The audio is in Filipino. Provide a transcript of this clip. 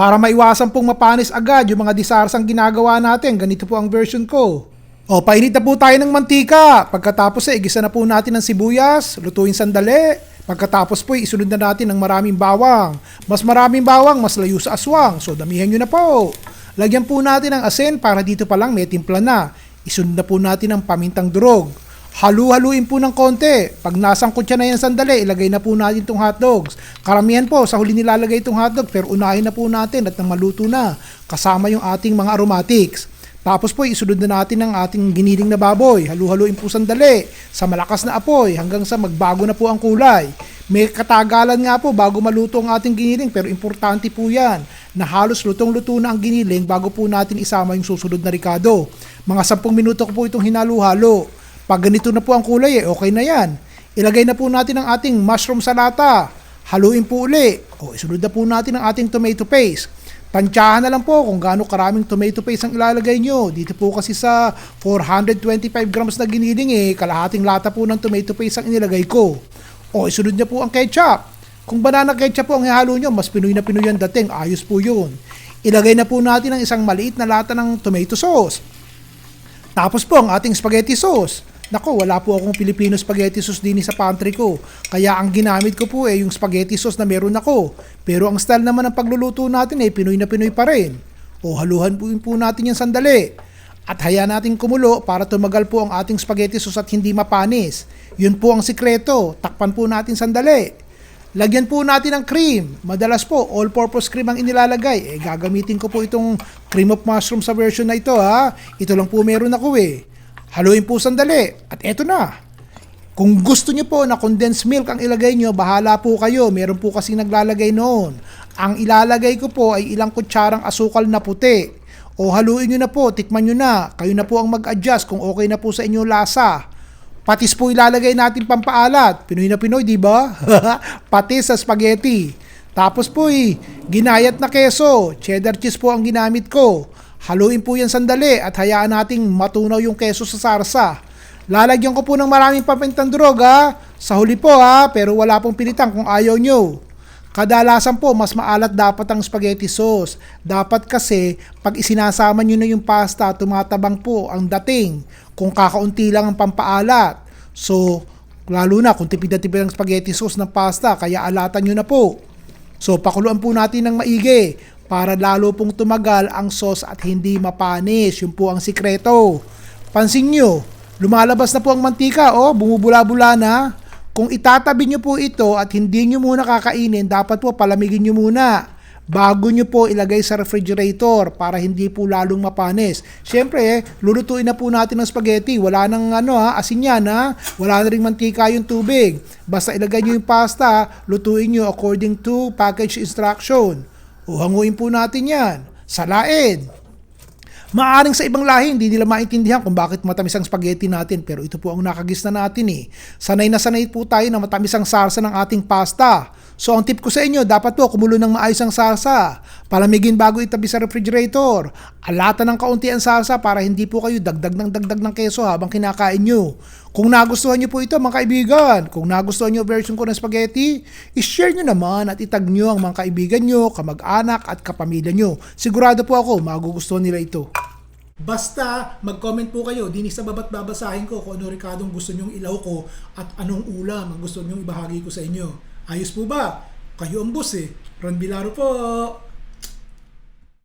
Para maiwasan pong mapanis agad yung mga disarsang ginagawa natin, ganito po ang version ko. O, painit na po tayo ng mantika. Pagkatapos eh, igisa na po natin ng sibuyas, lutuin sandali. Pagkatapos po, isunod na natin ng maraming bawang. Mas maraming bawang, mas layo sa aswang. So, damihan nyo na po. Lagyan po natin ng asin para dito pa lang may timpla na. Isunod na po natin ng pamintang durog. Halu-haluin po ng konti. Pag nasangkot siya na yan sandali, ilagay na po natin itong hotdogs. Karamihan po, sa huli nilalagay itong hotdog, pero unahin na po natin at maluto na. Kasama yung ating mga aromatics. Tapos po, isunod na natin ang ating giniling na baboy. Halu-haluin po sandali sa malakas na apoy hanggang sa magbago na po ang kulay. May katagalan nga po bago maluto ang ating giniling pero importante po yan na halos lutong-luto na ang giniling bago po natin isama yung susunod na rikado. Mga 10 minuto ko po itong hinalo-halo. Pag ganito na po ang kulay, eh, okay na yan. Ilagay na po natin ang ating mushroom salata. Haluin po uli. O, isunod na po natin ang ating tomato paste. Tansyahan na lang po kung gaano karaming tomato paste ang ilalagay nyo. Dito po kasi sa 425 grams na giniling eh, kalahating lata po ng tomato paste ang inilagay ko. O, isunod na po ang ketchup. Kung banana ketchup po ang ihalo nyo, mas Pinoy na Pinoy ang dating. Ayos po yun. Ilagay na po natin ang isang maliit na lata ng tomato sauce. Tapos po ang ating spaghetti sauce. Nako, wala po akong Filipino spaghetti sauce din sa pantry ko. Kaya ang ginamit ko po eh yung spaghetti sauce na meron ako. Pero ang style naman ng pagluluto natin eh Pinoy na Pinoy pa rin. O haluhan po, po natin yan sandali. At hayaan natin kumulo para tumagal po ang ating spaghetti sauce at hindi mapanis. Yun po ang sikreto. Takpan po natin sandali. Lagyan po natin ng cream. Madalas po, all-purpose cream ang inilalagay. Eh, gagamitin ko po itong cream of mushroom sa version na ito ha. Ito lang po meron ako eh. Haluin po sandali. At eto na. Kung gusto nyo po na condensed milk ang ilagay nyo, bahala po kayo. Meron po kasi naglalagay noon. Ang ilalagay ko po ay ilang kutsarang asukal na puti. O haluin nyo na po, tikman nyo na. Kayo na po ang mag-adjust kung okay na po sa inyo lasa. Patis po ilalagay natin pampaalat. Pinoy na Pinoy, di ba? Patis sa spaghetti. Tapos po eh, ginayat na keso. Cheddar cheese po ang ginamit ko. Haluin po yan sandali at hayaan nating matunaw yung keso sa sarsa. Lalagyan ko po ng maraming papintang drog ha. Sa huli po ha, pero wala pong pilitan kung ayaw nyo. Kadalasan po, mas maalat dapat ang spaghetti sauce. Dapat kasi, pag isinasama nyo na yung pasta, tumatabang po ang dating. Kung kakaunti lang ang pampaalat. So, lalo na kung tipid na tipid ang spaghetti sauce ng pasta, kaya alatan nyo na po. So, pakuluan po natin ng maigi para lalo pong tumagal ang sauce at hindi mapanis. Yun po ang sikreto. Pansin nyo, lumalabas na po ang mantika, oh, bumubula-bula na. Kung itatabi nyo po ito at hindi nyo muna kakainin, dapat po palamigin nyo muna bago nyo po ilagay sa refrigerator para hindi po lalong mapanis. Siyempre, lulutuin na po natin ng spaghetti. Wala nang ano ha, asin yan ha. Wala na rin mantika yung tubig. Basta ilagay nyo yung pasta, lutuin nyo according to package instruction. O hanguin po natin yan. Salain. Maaring sa ibang lahi, hindi nila maintindihan kung bakit matamis ang spaghetti natin. Pero ito po ang nakagis na natin eh. Sanay na sanay po tayo na matamis ang sarsa ng ating pasta. So ang tip ko sa inyo, dapat po kumulo ng maayos ang sarsa. Palamigin bago itabi sa refrigerator. Alatan ng kaunti ang sarsa para hindi po kayo dagdag ng dagdag ng keso habang kinakain nyo. Kung nagustuhan nyo po ito mga kaibigan, kung nagustuhan nyo version ko ng spaghetti, ishare nyo naman at itag nyo ang mga kaibigan nyo, kamag-anak at kapamilya nyo. Sigurado po ako magugustuhan nila ito. Basta mag-comment po kayo, dinis sa babat babasahin ko kung ano rikadong gusto nyong ilaw ko at anong ulam ang gusto nyong ibahagi ko sa inyo. Ayos po ba? Kayo ang boss eh. Ron Bilaro po.